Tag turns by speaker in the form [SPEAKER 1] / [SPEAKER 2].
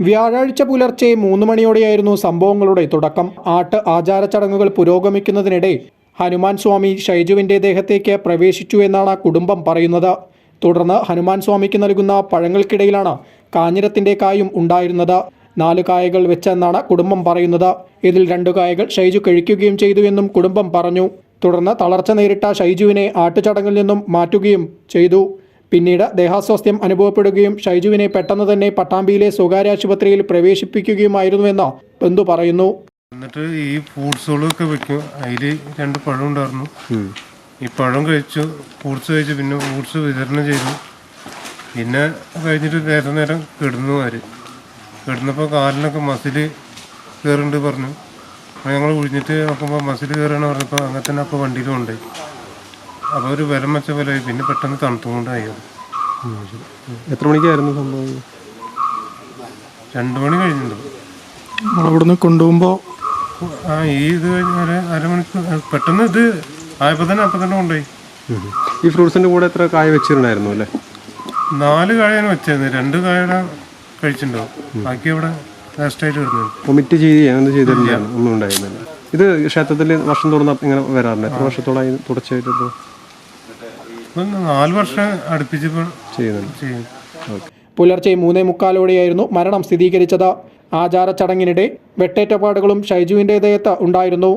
[SPEAKER 1] വ്യാഴാഴ്ച പുലർച്ചെ മൂന്ന് മണിയോടെയായിരുന്നു സംഭവങ്ങളുടെ തുടക്കം. ആട്ട് ആചാര ചടങ്ങുകൾ പുരോഗമിക്കുന്നതിനിടെ ഹനുമാൻ സ്വാമി ഷൈജുവിന്റെ ദേഹത്തേക്ക് പ്രവേശിച്ചു എന്നാണ് കുടുംബം പറയുന്നത്. തുടർന്ന് ഹനുമാൻ സ്വാമിക്ക് നൽകുന്ന പഴങ്ങൾക്കിടയിലാണ് കാഞ്ഞിരത്തിന്റെ കായും ഉണ്ടായിരുന്നത്. നാല് കായകൾ വെച്ചെന്നാണ് കുടുംബം പറയുന്നത്. ഇതിൽ രണ്ടു കായകൾ ഷൈജു കഴിക്കുകയും ചെയ്തു എന്നും കുടുംബം പറഞ്ഞു. തുടർന്ന് തളർച്ച നേരിട്ട ഷൈജുവിനെ ആട്ടുചടങ്ങിൽ നിന്നും മാറ്റുകയും ചെയ്തു. പിന്നീട് ദേഹാസ്വാസ്ഥ്യം അനുഭവപ്പെടുകയും ഷൈജുവിനെ പെട്ടെന്ന് തന്നെ പട്ടാമ്പിയിലെ സ്വകാര്യ ആശുപത്രിയിൽ പ്രവേശിപ്പിക്കുകയുമായിരുന്നുവെന്ന് ബന്ധു പറയുന്നു.
[SPEAKER 2] എന്നിട്ട് ഈ ഫ്രൂട്ട്സുകളൊക്കെ വെക്കും. അതിൽ രണ്ട് പഴം ഉണ്ടായിരുന്നു. ഈ പഴം കഴിച്ചു ഫ്രൂട്ട്സ് കഴിച്ചു പിന്നെ ഫ്രൂട്ട്സ് വിതരണം ചെയ്തു. പിന്നെ കഴിഞ്ഞിട്ട് നേരം നേരം കിടന്നു അവർ കിടന്നപ്പോൾ കാലിനൊക്കെ മസിൽ കയറുന്നുണ്ട് പറഞ്ഞു. ഞങ്ങൾ ഒഴിഞ്ഞിട്ട് നോക്കുമ്പോൾ മസിൽ കയറുകയാണ് പറഞ്ഞപ്പോൾ അങ്ങനെ തന്നെ അപ്പോൾ വണ്ടിയിലും ഉണ്ടായി അപ്പോൾ ഒരു വിലം വെച്ച പോലെ ആയി. പിന്നെ പെട്ടെന്ന് തണുത്തുകൊണ്ടായി.
[SPEAKER 3] എത്ര മണിക്കായിരുന്നു സംഭവം?
[SPEAKER 2] രണ്ട് മണി കഴിഞ്ഞിട്ടുണ്ട്.
[SPEAKER 1] അവിടുന്ന് കൊണ്ടുപോകുമ്പോൾ
[SPEAKER 2] ആ ഈ ഇത് കഴിഞ്ഞാൽ അരമണിക്കൂർ പെട്ടെന്ന് ഇത് ആയപ്പോൾ തന്നെ അപ്പം തന്നെ കൊണ്ടുപോയി.
[SPEAKER 3] ഈ ഫ്രൂട്ട്സിന്റെ കൂടെ എത്ര കായ വെച്ചിട്ടുണ്ടായിരുന്നു അല്ലേ?
[SPEAKER 2] നാല് കായാണ് വെച്ചിരുന്നത് രണ്ട് കായയുടെ കഴിച്ചിട്ടുണ്ടാവും ബാക്കി അവിടെ വേസ്റ്റായിട്ട് വരുന്നത്.
[SPEAKER 3] വൊമിറ്റ് ചെയ്യുക അങ്ങനെ ചെയ്തിട്ടില്ല. ഒന്നും ഉണ്ടായിരുന്നില്ല. ഇത് ക്ഷേത്രത്തിൽ വർഷം തുറന്ന ഇങ്ങനെ വരാറുണ്ട് എത്ര വർഷത്തോളായി തുടർച്ചയായിട്ട് ഇപ്പോൾ
[SPEAKER 2] നാല് വർഷം
[SPEAKER 1] പുലർച്ചെ മൂന്നേ മുക്കാലോടെയായിരുന്നു മരണം സ്ഥിരീകരിച്ചത്. ആചാര ചടങ്ങിനിടെ വെട്ടേറ്റ പാടുകളും ഉണ്ടായിരുന്നു.